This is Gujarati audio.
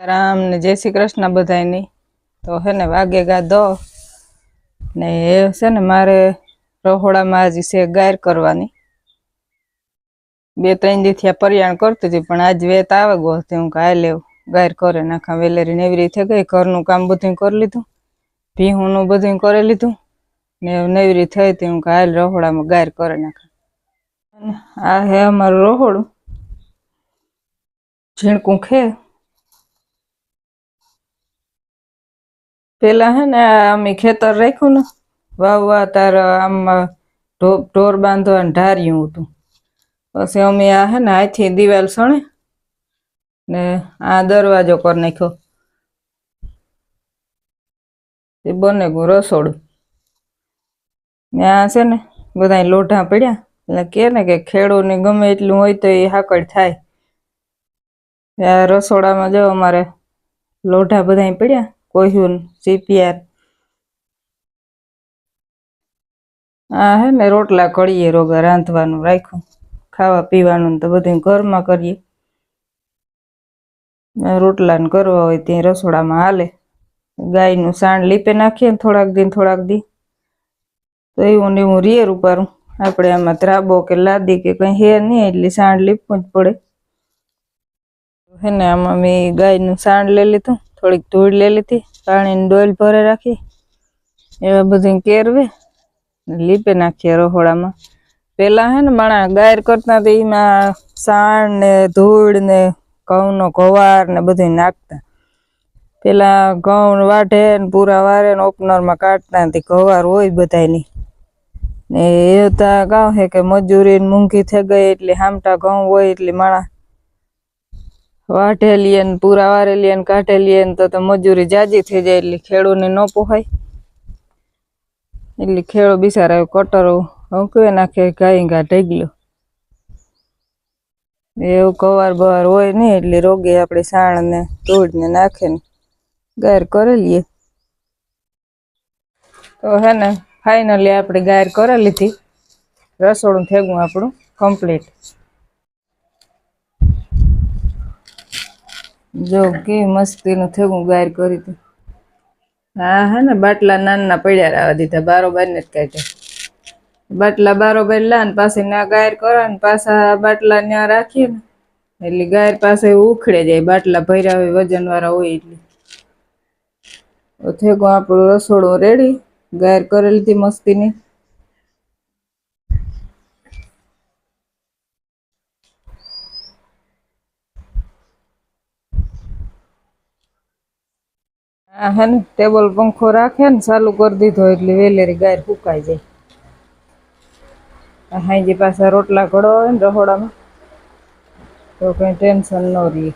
રામ ને જય શ્રી કૃષ્ણ બધાયની. તો હે ને વાગે ગા દો. ને એ છે ને મારે રહોડામાં હજી છે ગાયર કરવાની. બે ત્રણ દીથી આ પરિયાણ કરતી હતી, પણ આજ વેત આવે ગો હું કાંઈ લેવું, ગાયર કરે નાખા વેલેરી એવી થઈ ગઈ, ઘરનું કામ બધું કરી લીધું. ભીહુંનું બધું કરી લીધું. ને નેવરી થઈ હતી, હું કાંઈ રહોડામાં ગાયર કરે નાખા આ હે અમારું રહોડું. ઝીણકું ખે. પેલા હે ને અમે ખેતર રાખ્યું ને, વાવવા તાર આમ ઢોર ઢોર ને ઢાર્યું હતું. પછી અમે આ હે ને હાથી દિવાલ સણે ને આ દરવાજો કરી નાખ્યો. એ બને ગયું રસોડું. ને આ છે ને બધા લોઢા પડ્યા, એટલે કે ને કે ખેડૂને ગમે એટલું હોય તો એ હાકડ થાય. રસોડામાં જો અમારે લોઢા બધા પડ્યા કોહ્યુન સીપિયાર આ હે ને રોટલા કરીએ રોગા રાંધવાનું રાખ્યું. ખાવા પીવાનું તો બધું ઘરમાં કરીએ. આ રોટલા ને કરવા હોય ત્યાં રસોડામાં હાલે. ગાયનું સાણ લીપે નાખીએ ને થોડાક દિન, થોડાક દી. તો એવું ને એવું રિયર ઉપારું આપણે આમાં ત્રાબો કે લાદી કે કઈ હે નહીં એટલે સાણ લીપવું જ પડે. હે ને આમાં મેં ગાયનું સાણ લઈ લીધું. થોડીક ધૂળ લઈ લીધી, પાણીની ડોલ ભરે રાખી, એવા બધું કેરવે. લીપે નાખીએ રહોડામાં. પેલા હે ને માણા ગાયર કરતા એમાં સાણ ને ધૂળ ને ઘઉંનો ઘવાર ને બધું નાખતા. પેલા ઘઉં વાઢે ને પૂરા વારે ને ઓપનરમાં કાઢતા ઘવાર હોય બધાની ને એ તો ગાવ હે કે મજૂરી ને મૂંઘી થઈ ગઈ એટલે હામટા ઘઉં હોય એટલે માણા વાઢેલી ને પૂરા વારેલીએ ને કાઢેલીએ ને તો મજૂરી જાજી થઈ જાય એટલે ખેડૂને ન પોહાય. એટલે ખેડૂ બિચારા કટરો હંકવે નાખે, ગાય ગા ઢગલો. એવું કવાર બવાર હોય નહીં એટલે રોગે આપણે સાણ ને ધૂળ ને નાખે ને ગાયર કરી લઈએ. તો હે ને ફાઇનલી આપણે ગાયર કરી લીધી. રસોડું થેગું આપણું કમ્પ્લીટ જો કે મસ્તીનું થેગું ગાયર કરી હતી. હા, હે ને, બાટલા નાના પડ્યા રાવા દીધા, બારોબાર ને જ કાઢ્યા. બાટલા બારોબાર લા ને પાસે ના ગાયર કરા ને, પાછા બાટલા ત્યાં રાખીએ ને, એટલે ગાયર પાસે ઉખડે જાય, બાટલા ભર્યા હોય, વજન વાળા હોય એટલે. તો થેગું આપણું રસોડું રેડી ગાયર કરેલી હતી મસ્તીની. હે ને ટેબલ પંખો રાખે ને, ચાલુ કરી દીધો એટલે વેલેરી ગાય ફૂકાઈ જાય. હાંજી પાછા રોટલા ઘડો હોય ને રહોડામાં. તો કઈ ટેન્શન ન રહે.